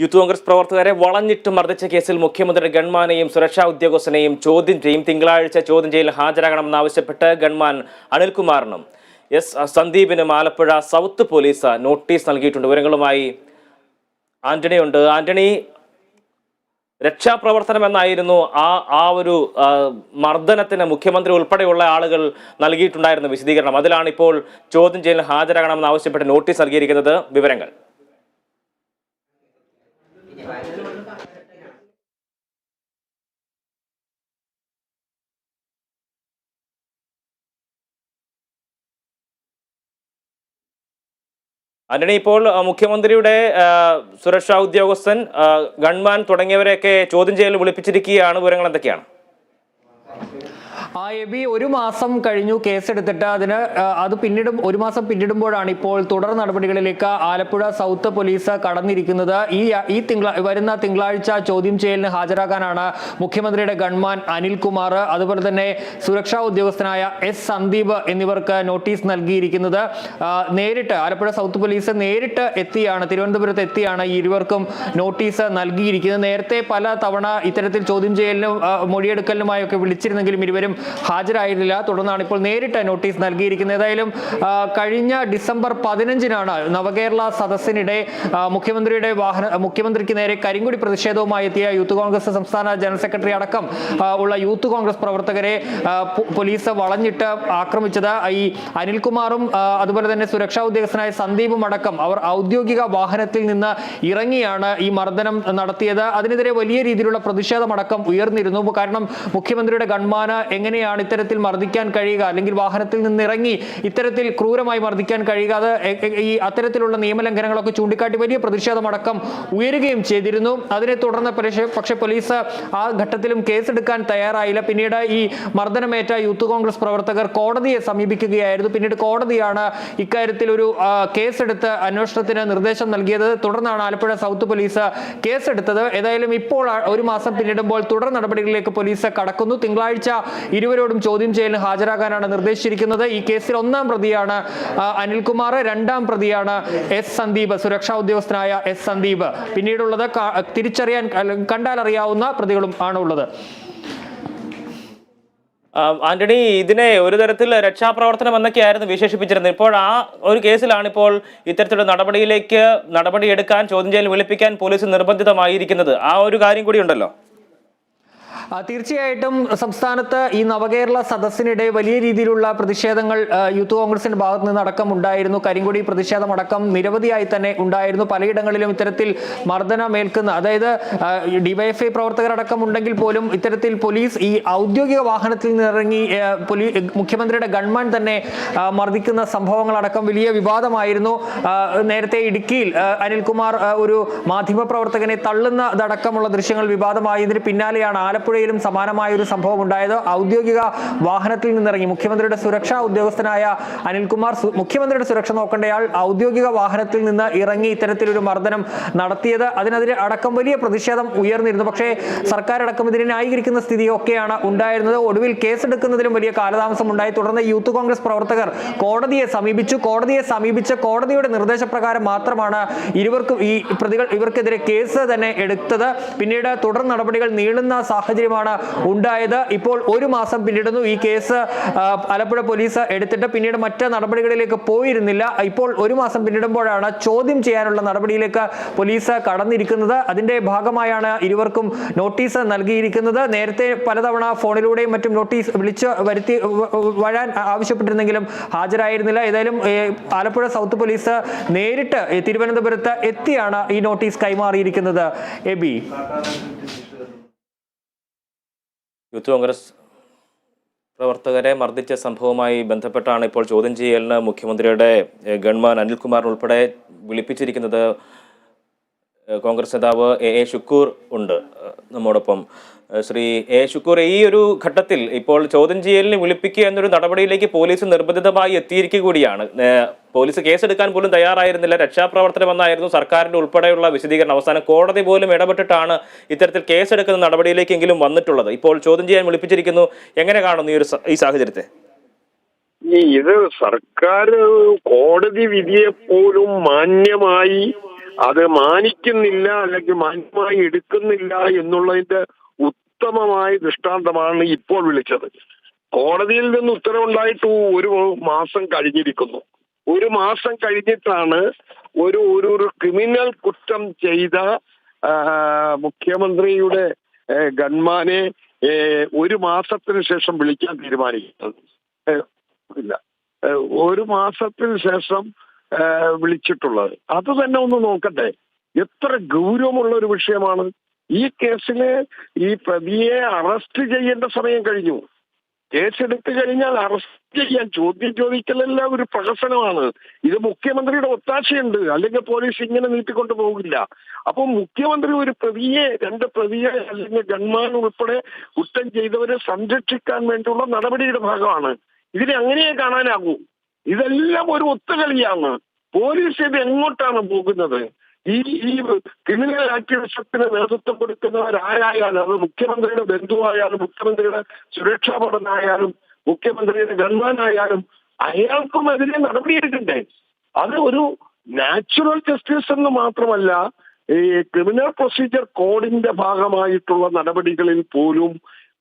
Youth Congress പ്രവർത്തകരെ വളഞ്ഞിട്ട് മർദ്ദിച്ച കേസിൽ മുഖ്യമന്ത്രി ഗൺമാനെയും സുരക്ഷാ ഉദ്യോഗസ്ഥനെയും ചോദ്യം ചെയ്യും. തിങ്കളാഴ്ച ചോദ്യം ചെയ്യൽ ഹാജരാകണമെന്നാവശ്യപ്പെട്ട് ഗൺമാൻ അനിൽകുമാറിനും എസ് സന്ദീപിനും ആലപ്പുഴ സൗത്ത് പോലീസ് നോട്ടീസ് നൽകിയിട്ടുണ്ട്. വിവരങ്ങളുമായി ആന്റണി ഉണ്ട് ആന്റണി രക്ഷാപ്രവർത്തനം എന്നായിരുന്നു ആ ആ ഒരു മർദ്ദനത്തിന് മുഖ്യമന്ത്രി ഉൾപ്പെടെയുള്ള ആളുകൾ നൽകിയിട്ടുണ്ടായിരുന്ന വിശദീകരണം. അതിലാണ് ഇപ്പോൾ ചോദ്യം ചെയ്യൽ ഹാജരാകണമെന്ന് ആവശ്യപ്പെട്ട് നോട്ടീസ് നൽകിയിരിക്കുന്നത്. വിവരങ്ങൾ. ആന്റണി ഇപ്പോൾ മുഖ്യമന്ത്രിയുടെ സുരക്ഷാ ഉദ്യോഗസ്ഥൻ ഗൺമാൻ തുടങ്ങിയവരെയൊക്കെ ചോദ്യം ചെയ്യൽ വിളിപ്പിച്ചിരിക്കുകയാണ്. വിവരങ്ങൾ എന്തൊക്കെയാണ്? ആ എബി ഒരു മാസം കഴിഞ്ഞു കേസെടുത്തിട്ട് അതിന് അത് പിന്നിടും ഒരു മാസം പിന്നിടുമ്പോഴാണ് ഇപ്പോൾ തുടർ നടപടികളിലേക്ക് ആലപ്പുഴ സൗത്ത് പോലീസ് കടന്നിരിക്കുന്നത്. ഈ ഈ തിങ്കള വരുന്ന തിങ്കളാഴ്ച ചോദ്യം ചെയ്യലിന് ഹാജരാകാനാണ് മുഖ്യമന്ത്രിയുടെ ഗൺമാൻ അനിൽകുമാർ. അതുപോലെ തന്നെ സുരക്ഷാ ഉദ്യോഗസ്ഥനായ എസ് സന്ദീപ് എന്നിവർക്ക് നോട്ടീസ് നൽകിയിരിക്കുന്നത്. നേരിട്ട് ആലപ്പുഴ സൗത്ത് പോലീസ് നേരിട്ട് എത്തിയാണ് തിരുവനന്തപുരത്ത് എത്തിയാണ് ഇരുവർക്കും നോട്ടീസ് നൽകിയിരിക്കുന്നത്. നേരത്തെ പല തവണ ഇത്തരത്തിൽ ചോദ്യം ചെയ്യലിനും മൊഴിയെടുക്കലിനുമായൊക്കെ വിളിച്ചിരുന്നെങ്കിലും ഇരുവരും ഹാജരായിരുന്നില്ല തുടർന്നാണ് ഇപ്പോൾ നേരിട്ട് നോട്ടീസ് നൽകിയിരിക്കുന്നത്. ഏതായാലും കഴിഞ്ഞ ഡിസംബർ പതിനഞ്ചിനാണ് നവകേരള സദസ്സിനിടെ മുഖ്യമന്ത്രിയുടെ വാഹന മുഖ്യമന്ത്രിക്ക് നേരെ കരിങ്കുടി പ്രതിഷേധവുമായി എത്തിയ യൂത്ത് കോൺഗ്രസ് സംസ്ഥാന ജനറൽ സെക്രട്ടറി അടക്കം ഉള്ള യൂത്ത് കോൺഗ്രസ് പ്രവർത്തകരെ പോലീസ് വളഞ്ഞിട്ട് ആക്രമിച്ചത്. ഈ അനിൽകുമാറും അതുപോലെ തന്നെ സുരക്ഷാ ഉദ്യോഗസ്ഥനായ സന്ദീപും അടക്കം അവർ ഔദ്യോഗിക വാഹനത്തിൽ നിന്ന് ഇറങ്ങിയാണ് ഈ മർദ്ദനം നടത്തിയത്. അതിനെതിരെ വലിയ രീതിയിലുള്ള പ്രതിഷേധമടക്കം ഉയർന്നിരുന്നു. കാരണം മുഖ്യമന്ത്രിയുടെ ഗൺമാന് എങ്ങനെയാണ് ഇത്തരത്തിൽ മർദ്ദിക്കാൻ കഴിയുക? അല്ലെങ്കിൽ വാഹനത്തിൽ നിന്ന് ഇറങ്ങി ഇത്തരത്തിൽ ക്രൂരമായി മർദ്ദിക്കാൻ എ- ഈ അത്തരത്തിലുള്ള നിയമലംഘനങ്ങളൊക്കെ ചൂണ്ടിക്കാട്ടി വലിയ പ്രതിഷേധമടക്കം ഉയരുകയും ചെയ്തിരുന്നു. അതിനെ തുടർന്ന് പക്ഷേ- പോലീസ് ആ ഘട്ടത്തിലും കേസെടുക്കാൻ തയ്യാറായില്ല. പിന്നീട് ഈ മർദ്ദനമേറ്റ യൂത്ത് കോൺഗ്രസ് പ്രവർത്തകർ കോടതിയെ സമീപിക്കുകയായിരുന്നു. പിന്നീട് കോടതിയാണ് ഇക്കാര്യത്തിൽ ഒരു കേസെടുത്ത് അന്വേഷണത്തിന് നിർദ്ദേശം നൽകിയത്. തുടർന്നാണ് ആലപ്പുഴ സൗത്ത് പോലീസ് കേസെടുത്തത്. ഏതായാലും ഇപ്പോൾ ഒരു മാസം പിന്നിടുമ്പോൾ തുടർ നടപടികളിലേക്ക് പോലീസ് കടക്കുന്നു. തിങ്കളാഴ്ച ഇരുവരോടും ചോദ്യം ചെയ്യലിന് ഹാജരാകാനാണ് നിർദ്ദേശിച്ചിരിക്കുന്നത്. ഈ കേസിൽ ഒന്നാം പ്രതിയാണ് അനിൽകുമാർ രണ്ടാം പ്രതിയാണ് എസ് സന്ദീപ് സുരക്ഷാ ഉദ്യോഗസ്ഥനായ എസ് സന്ദീപ്. പിന്നീടുള്ളത് തിരിച്ചറിയാൻ കണ്ടാൽ അറിയാവുന്ന പ്രതികളും ആണ് ഉള്ളത് ആന്റണി ഇതിനെ ഒരു തരത്തിൽ രക്ഷാപ്രവർത്തനം എന്നൊക്കെയായിരുന്നു വിശേഷിപ്പിച്ചിരുന്നത്. ഇപ്പോൾ ആ ഒരു കേസിലാണ് ഇപ്പോൾ ഇത്തരത്തിലുള്ള നടപടിയിലേക്ക് നടപടിയെടുക്കാൻ ചോദ്യം ചെയ്യൽ വിളിപ്പിക്കാൻ പോലീസ് നിർബന്ധിതമായിരിക്കുന്നത്. ആ ഒരു കാര്യം കൂടി ഉണ്ടല്ലോ. തീർച്ചയായിട്ടും സംസ്ഥാനത്ത് ഈ നവകേരള സദസ്സിനിടെ വലിയ രീതിയിലുള്ള പ്രതിഷേധങ്ങൾ യൂത്ത് കോൺഗ്രസിന്റെ ഭാഗത്ത് നിന്ന് അടക്കം ഉണ്ടായിരുന്നു. കരിങ്കൊടി പ്രതിഷേധം അടക്കം നിരവധിയായി തന്നെ ഉണ്ടായിരുന്നു. പലയിടങ്ങളിലും ഇത്തരത്തിൽ മർദ്ദനമേൽക്കുന്ന അതായത് ഡിവൈഎഫ്ഐ പ്രവർത്തകരടക്കം ഉണ്ടെങ്കിൽ പോലും ഇത്തരത്തിൽ പോലീസ് ഈ ഔദ്യോഗിക വാഹനത്തിൽ നിന്നിറങ്ങി മുഖ്യമന്ത്രിയുടെ ഗൺമാൻ തന്നെ മർദ്ദിക്കുന്ന സംഭവങ്ങളടക്കം വലിയ വിവാദമായിരുന്നു. നേരത്തെ ഇടുക്കിയിൽ അനിൽകുമാർ ഒരു മാധ്യമപ്രവർത്തകനെ തള്ളുന്നതടക്കമുള്ള ദൃശ്യങ്ങൾ വിവാദമായതിന് പിന്നാലെയാണ് ആലപ്പുഴയിലും സമാനമായ ഒരു സംഭവം ഉണ്ടായത് ഔദ്യോഗിക വാഹനത്തിൽ നിന്നിറങ്ങി. മുഖ്യമന്ത്രിയുടെ സുരക്ഷാ ഉദ്യോഗസ്ഥനായ അനിൽകുമാർ മുഖ്യമന്ത്രിയുടെ സുരക്ഷ നോക്കേണ്ടയാൾ ഔദ്യോഗിക വാഹനത്തിൽ നിന്ന് ഇറങ്ങി ഇത്തരത്തിലൊരു മർദ്ദനം നടത്തിയത്. അതിനെതിരെ അടക്കം വലിയ പ്രതിഷേധം ഉയർന്നിരുന്നു. പക്ഷേ സർക്കാർ അടക്കം ഇതിനെ ന്യായീകരിക്കുന്ന സ്ഥിതിയൊക്കെയാണ് ഉണ്ടായിരുന്നത്. ഒടുവിൽ കേസെടുക്കുന്നതിലും വലിയ കാലതാമസം ഉണ്ടായി. തുടർന്ന് യൂത്ത് കോൺഗ്രസ് പ്രവർത്തകർ കോടതിയെ സമീപിച്ചു. കോടതിയെ സമീപിച്ച കോടതിയുടെ നിർദ്ദേശപ്രകാരം മാത്രമാണ് ഇരുവർക്കും ഈ പ്രതികൾ ഇവർക്കെതിരെ കേസ് തന്നെ എടുത്തത്. പിന്നീട് തുടർ നടപടികൾ നീളുന്ന സാഹചര്യമാണ് ഉണ്ടായത്. ഇപ്പോൾ ഒരു മാസം പിന്നിടുന്നു. ഈ കേസ് ആലപ്പുഴ പോലീസ് എടുത്തിട്ട് പിന്നീട് മറ്റ് നടപടികളിലേക്ക് പോയിരുന്നില്ല. ഇപ്പോൾ ഒരു മാസം പിന്നിടുമ്പോഴാണ് ചോദ്യം ചെയ്യാനുള്ള നടപടിയിലേക്ക് പോലീസ് കടന്നിരിക്കുന്നത്. അതിന്റെ ഭാഗമായാണ് ഇരുവർക്കും നോട്ടീസ് നൽകിയിരിക്കുന്നത്. നേരത്തെ പലതവണ ഫോണിലൂടെയും മറ്റും നോട്ടീസ് വിളിച്ച് വരുത്തി വരാൻ ആവശ്യപ്പെട്ടിരുന്നെങ്കിലും ഹാജരായിരുന്നില്ല. ഏതായാലും ആലപ്പുഴ സൗത്ത് പോലീസ് നേരിട്ട് തിരുവനന്തപുരത്ത് എത്തിയാണ് ഈ നോട്ടീസ് കൈമാറിയിരിക്കുന്നത്. എബി യൂത്ത് കോൺഗ്രസ് പ്രവർത്തകരെ മർദ്ദിച്ച സംഭവവുമായി ബന്ധപ്പെട്ടാണ് ഇപ്പോൾ ചോദ്യം ചെയ്യലിന് മുഖ്യമന്ത്രിയുടെ ഗൺമാൻ അനിൽകുമാർ ഉൾപ്പെടെ വിളിപ്പിച്ചിരിക്കുന്നത്. കോൺഗ്രസ് നേതാവ് എ എ ഷുക്കൂർ ഉണ്ട്. നമ്മോടൊപ്പം. ശ്രീ എ ഷുക്കൂർ ഈ ഒരു ഘട്ടത്തിൽ ഇപ്പോൾ ചോദ്യം ചെയ്യലിന് വിളിപ്പിക്കുക എന്നൊരു നടപടിയിലേക്ക് പോലീസ് നിർബന്ധിതമായി എത്തിയിരിക്കുക കൂടിയാണ്. പോലീസ് കേസെടുക്കാൻ പോലും തയ്യാറായിരുന്നില്ല. രക്ഷാപ്രവർത്തനം എന്നായിരുന്നു സർക്കാരിന്റെ ഉൾപ്പെടെയുള്ള വിശദീകരണം. അവസാനം കോടതി പോലും ഇടപെട്ടിട്ടാണ് ഇത്തരത്തിൽ കേസെടുക്കുന്ന നടപടിയിലേക്കെങ്കിലും വന്നിട്ടുള്ളത്. ഇപ്പോൾ ചോദ്യം ചെയ്യാൻ വിളിപ്പിച്ചിരിക്കുന്നു. എങ്ങനെ കാണുന്നു ഈ ഒരു ഈ സാഹചര്യത്തെ? ഇത് സർക്കാർ കോടതി വിധിയെ പോലും മാന്യമായി അത് മാനിക്കുന്നില്ല അല്ലെങ്കിൽ മാന്യമായി എടുക്കുന്നില്ല എന്നുള്ളതിന്റെ ഉത്തമമായ ദൃഷ്ടാന്തമാണ് ഇപ്പോൾ വിളിച്ചത്. കോടതിയിൽ നിന്ന് ഉത്തരവുണ്ടായിട്ട് ഒരു മാസം കഴിഞ്ഞിരിക്കുന്നു. ഒരു മാസം കഴിഞ്ഞിട്ടാണ് ഒരു ഒരു ഒരു ക്രിമിനൽ കുറ്റം ചെയ്ത മുഖ്യമന്ത്രിയുടെ ഗൺമാനെ ഒരു മാസത്തിന് ശേഷം വിളിക്കാൻ തീരുമാനിക്കുന്നത്. ഇല്ല. ഒരു മാസത്തിന് ശേഷം വിളിച്ചിട്ടുള്ളത്. അത് തന്നെ ഒന്ന് നോക്കട്ടെ. എത്ര ഗൗരവമുള്ള ഒരു വിഷയമാണ്. ഈ കേസിൽ ഈ പ്രതിയെ അറസ്റ്റ് ചെയ്യേണ്ട സമയം കഴിഞ്ഞു. കേസെടുത്തു കഴിഞ്ഞാൽ അറസ്റ്റ് ചെയ്യാൻ ചോദ്യം ചോദിക്കലല്ല ഒരു പ്രഹസനമാണ്. ഇത് മുഖ്യമന്ത്രിയുടെ ഒത്താശയുണ്ട്. അല്ലെങ്കിൽ പോലീസ് ഇങ്ങനെ നീട്ടിക്കൊണ്ട് പോകില്ല. അപ്പൊ മുഖ്യമന്ത്രി ഒരു പ്രതിയെ രണ്ട് പ്രതിയെ അല്ലെങ്കിൽ ഗൺമാൻ ഉൾപ്പെടെ കുറ്റം ചെയ്തവരെ സംരക്ഷിക്കാൻ വേണ്ടിയുള്ള നടപടിയുടെ ഭാഗമാണ്. ഇതിനെ അങ്ങനെയേ കാണാനാകൂ. ഇതെല്ലാം ഒരു ഒത്തുകളിയാണ്. പോലീസ് ഇത് എങ്ങോട്ടാണ് പോകുന്നത്? ഈ ഈ ക്രിമിനൽ ആക്ടിവിസത്തിന് നേതൃത്വം കൊടുക്കുന്നവരാരായാലും അത് മുഖ്യമന്ത്രിയുടെ ബന്ധുവായാലും മുഖ്യമന്ത്രിയുടെ സുരക്ഷാ ഭടനായാലും മുഖ്യമന്ത്രിയുടെ ഗൺമാനായാലും അയാൾക്കും അതിനെ നടപടിയെടുക്കണ്ടേ? അത് ഒരു നാച്ചുറൽ ജസ്റ്റിസ് എന്ന് മാത്രമല്ല ഈ ക്രിമിനൽ പ്രൊസീജിയർ കോഡിന്റെ ഭാഗമായിട്ടുള്ള നടപടികളിൽ പോലും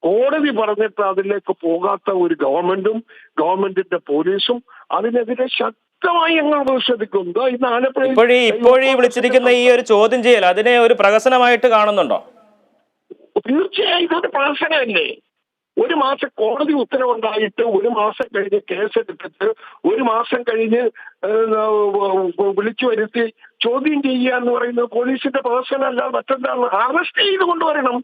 കോടതി പറഞ്ഞിട്ട് അതിലേക്ക് പോകാത്ത ഒരു ഗവൺമെന്റും ഗവൺമെന്റിന്റെ പോലീസും അതിനെതിരെ ശക്തമായി ഞങ്ങൾ പ്രതിഷേധിക്കും. ദാ ഇന്ന് ആലപ്പുഴ ഇപ്പോഴീ ഇപ്പോഴീ വിളിച്ചിരിക്കുന്ന ഈ ഒരു ചോദ്യം ചെയ്യൽ അതിനെ ഒരു പ്രഹസനമായിട്ട് കാണുന്നുണ്ടോ? തീർച്ചയായും ഇതൊരു പ്രഹസനമല്ലേ? ഒരു മാസം കോടതി ഉത്തരവുണ്ടായിട്ട് ഒരു മാസം കഴിഞ്ഞ് കേസെടുത്തിട്ട് ഒരു മാസം കഴിഞ്ഞ് വിളിച്ചു വരുത്തി ചോദ്യം ചെയ്യുക എന്ന് പറയുന്നത് പോലീസിന്റെ പ്രവർത്തനം അല്ലാതെ മറ്റെന്താണ് അറസ്റ്റ് ചെയ്ത് കൊണ്ടുവരണം.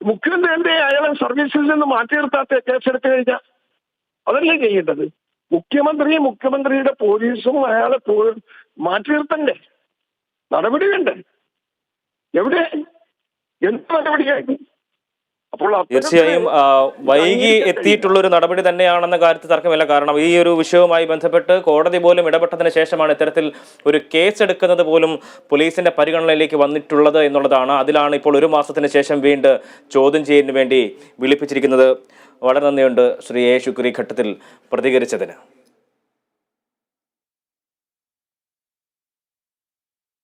മുഖ്യമന്ത്രി അയാളെ സർവീസിൽ നിന്ന് മാറ്റി നിർത്താത്ത കേസെടുത്തു കഴിഞ്ഞാൽ അതല്ലേ ചെയ്യേണ്ടത്? മുഖ്യമന്ത്രി മുഖ്യമന്ത്രിയുടെ പോലീസും അയാളെ മാറ്റി നിർത്തണ്ടേ? നടപടി വേണ്ടേ? എവിടെ? എന്ത് നടപടിയായിരുന്നു അപ്പോൾ തീർച്ചയായും വൈകി എത്തിയിട്ടുള്ള ഒരു നടപടി തന്നെയാണെന്ന കാര്യത്തിൽ തർക്കമില്ല. കാരണം ഈ ഒരു വിഷയവുമായി ബന്ധപ്പെട്ട് കോടതി പോലും ഇടപെട്ടതിന് ശേഷമാണ് ഇത്തരത്തിൽ ഒരു കേസ് എടുക്കുന്നത് പോലും പോലീസിന്റെ പരിഗണനയിലേക്ക് വന്നിട്ടുള്ളത് എന്നുള്ളതാണ്. അതിലാണ് ഇപ്പോൾ ഒരു മാസത്തിന് ശേഷം വീണ്ടും ചോദ്യം ചെയ്യലിന് വേണ്ടി വിളിപ്പിച്ചിരിക്കുന്നത്. വളരെ നന്ദിയുണ്ട് ശ്രീ എ ശുക്രി ഘട്ടത്തിൽ പ്രതികരിച്ചതിന്.